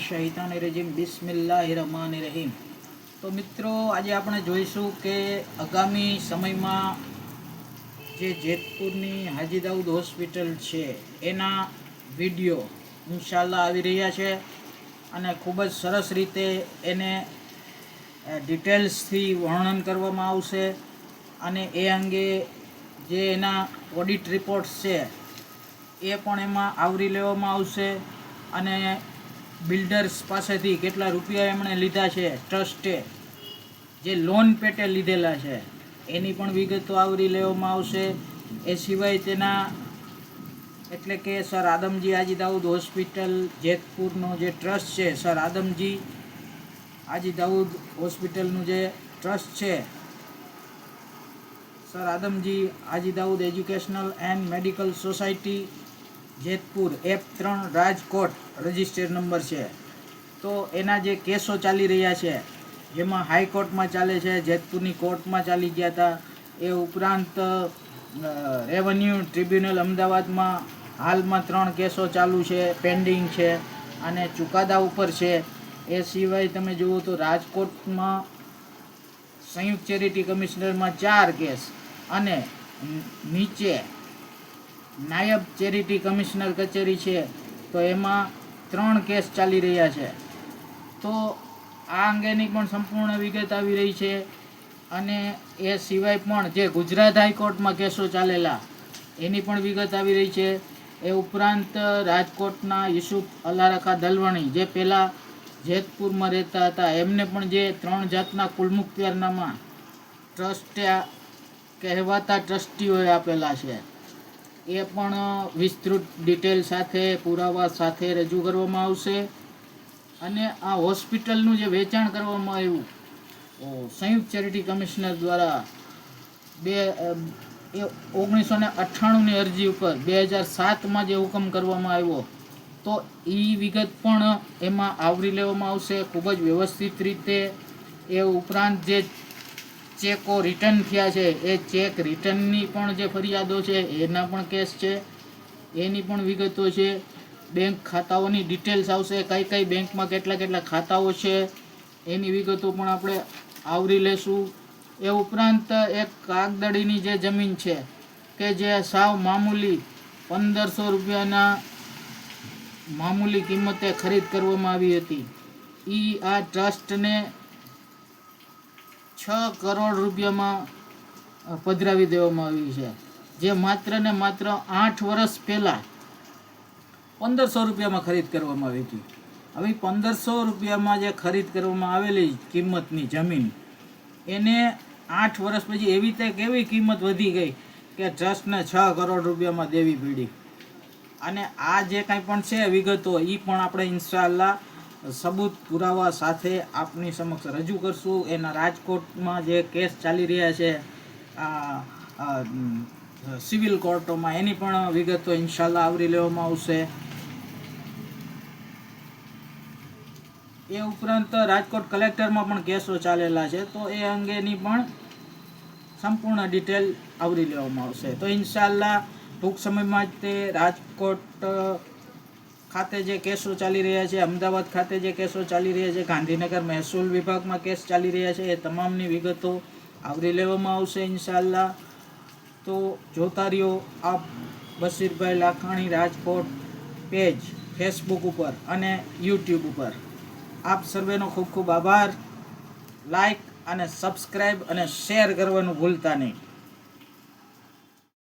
શૈતાનિર રજીમ. બિસ્મિલ્લાહિર રહમાનિર રહીમ. તો મિત્રો, આજે આપણે જોઈશું કે આગામી સમયમાં જે જેતપુરની હાજી દાઉદ હોસ્પિટલ છે, એના વીડિયો ઇન્શાલ્લાહ આવી રહ્યા છે અને ખૂબ જ સરસ રીતે એને ડિટેલ્સથી વર્ણન કરવામાં આવશે અને એ અંગે જે એના ઓડિટ રિપોર્ટ્સ છે, એ પણ એમાં આવરી લેવામાં આવશે. અને બિલ્ડર્સ પાસેથી કેટલા રૂપિયા એમણે લીધા છે ટ્રસ્ટે? જે લોન પેટે લીધેલા છે. એની પણ વિગતો આવરી લેવામાં આવશે. એ સિવાય તેના એટલે કે સર આદમજી આજી દાઉદ હોસ્પિટલ, જેતપુરનો જે ટ્રસ્ટ છે, સર આદમજી આજી દાઉદ હોસ્પિટલનું જે ટ્રસ્ટ છે, sir Adamji Aji Daud educational and medical society Jetpur F ત્રણ રાજકોટ રજિસ્ટર નંબર છે. તો એના જે કેસો ચાલી રહ્યા છે, જેમાં હાઈકોર્ટમાં ચાલે છે, જેતપુરની કોર્ટમાં ચાલી ગયા હતા, એ ઉપરાંત રેવન્યુ ટ્રિબ્યુનલ અમદાવાદમાં હાલમાં ત્રણ કેસો ચાલુ છે, પેન્ડિંગ છે અને ચુકાદા ઉપર છે. એ સિવાય તમે જુઓ તો રાજકોટમાં સંયુક્ત ચેરિટી કમિશનરમાં ચાર કેસ અને નીચે નાયબ ચેરિટી કમિશનર કચેરી છે, તો એમાં ત્રણ કેસ ચાલી રહ્યા છે. તો આ અંગેની પણ સંપૂર્ણ વિગત આવી રહી છે અને એ સિવાય પણ જે ગુજરાત હાઈકોર્ટમાં કેસો ચાલેલા, એની પણ વિગત આવી રહી છે. એ ઉપરાંત રાજકોટના યુસુફ અલારખા દલવાણી, જે પહેલાં જેતપુરમાં રહેતા હતા, એમને પણ જે ત્રણ જાતના કુલમુખ્તિયારનામા ટ્રસ્ટ કહેવાતા ટ્રસ્ટીઓએ આપેલા છે. એ પણ વિસ્તૃત ડિટેલ સાથે, પુરાવા સાથે રજૂ કરવામાં આવશે. અને આ હોસ્પિટલનું જે વેચાણ કરવામાં આવ્યું સંયુક્ત ચેરિટી કમિશનર દ્વારા બે એ ઓગણીસો ને અઠ્ઠાણુંની અરજી ઉપર બે હજાર સાતમાં જે હુકમ કરવામાં આવ્યો, તો એ વિગત પણ એમાં આવરી લેવામાં આવશે. ખૂબ જ વ્યવસ્થિત રીતે એ ઉપરાંત જે ચેકો રિટર્ન થયા છે. એ ચેક રિટર્નની પણ જે ફરિયાદો છે, એના પણ કેસ છે. એની પણ વિગતો છે. બેંક ખાતાઓની ડિટેલ્સ આવશે. કઈ કઈ બેંકમાં કેટલા કેટલા ખાતાઓ છે, એની વિગતો પણ આપણે આવરી લેશું. એ ઉપરાંત એક કાગદડીની જે જમીન છે, કે જે સાવ મામૂલી પંદરસો રૂપિયાના મામૂલી કિંમતે ખરીદ કરવામાં આવી હતી. એ આ ટ્રસ્ટને છ કરોડ રૂપિયામાં પધરાવી દેવામાં આવી છે. જે માત્ર ને માત્ર આઠ વર્ષ પહેલાં પંદરસો રૂપિયામાં ખરીદ કરવામાં આવી હતી. હવે પંદરસો રૂપિયામાં જે ખરીદ કરવામાં આવેલી કિંમતની જમીન, એને આઠ વર્ષ પછી એવી તક કેવી કિંમત વધી ગઈ કે ટ્રસ્ટને છ કરોડ રૂપિયામાં દેવી પડી. અને આ જે કાંઈ પણ છે વિગતો એ પણ આપણે ઇન્શાલ્લાહ સબૂત પુરાવા સાથે આપની સમક્ષ રજૂ કરશું. એના રાજકોટમાં જે કેસ ચાલી રહ્યા છે, આ સિવિલ કોર્ટોમાં એની પણ વિગતો ઇન્શાલ્લાહ આવરી લેવામાં આવશે. એ ઉપરાંત રાજકોટ કલેક્ટરમાં પણ કેસો ચાલેલા છે, તો એ અંગેની પણ સંપૂર્ણ ડિટેલ આવરી લેવામાં આવશે. તો ઇન્શાલ્લાહ ટૂંક સમયમાં જ તે રાજકોટ ખાતે જે કેસો ચાલી રહ્યા છે, અમદાવાદ ખાતે જે કેસો ચાલી રહ્યા છે, ગાંધીનગર મહેસૂલ વિભાગમાં કેસ ચાલી રહ્યા છે, એ તમામની વિગતો આવરી લેવામાં આવશે ઇન્શાલ્લા તો જોતા રહ્યો આપ બશીરભાઈ લાખાણી રાજકોટ પેજ, ફેસબુક ઉપર અને યુટ્યુબ ઉપર. આપ સર્વેનો ખૂબ ખૂબ આભાર. લાઈક અને સબસ્ક્રાઈબ અને શેર કરવાનું ભૂલતા નહીં.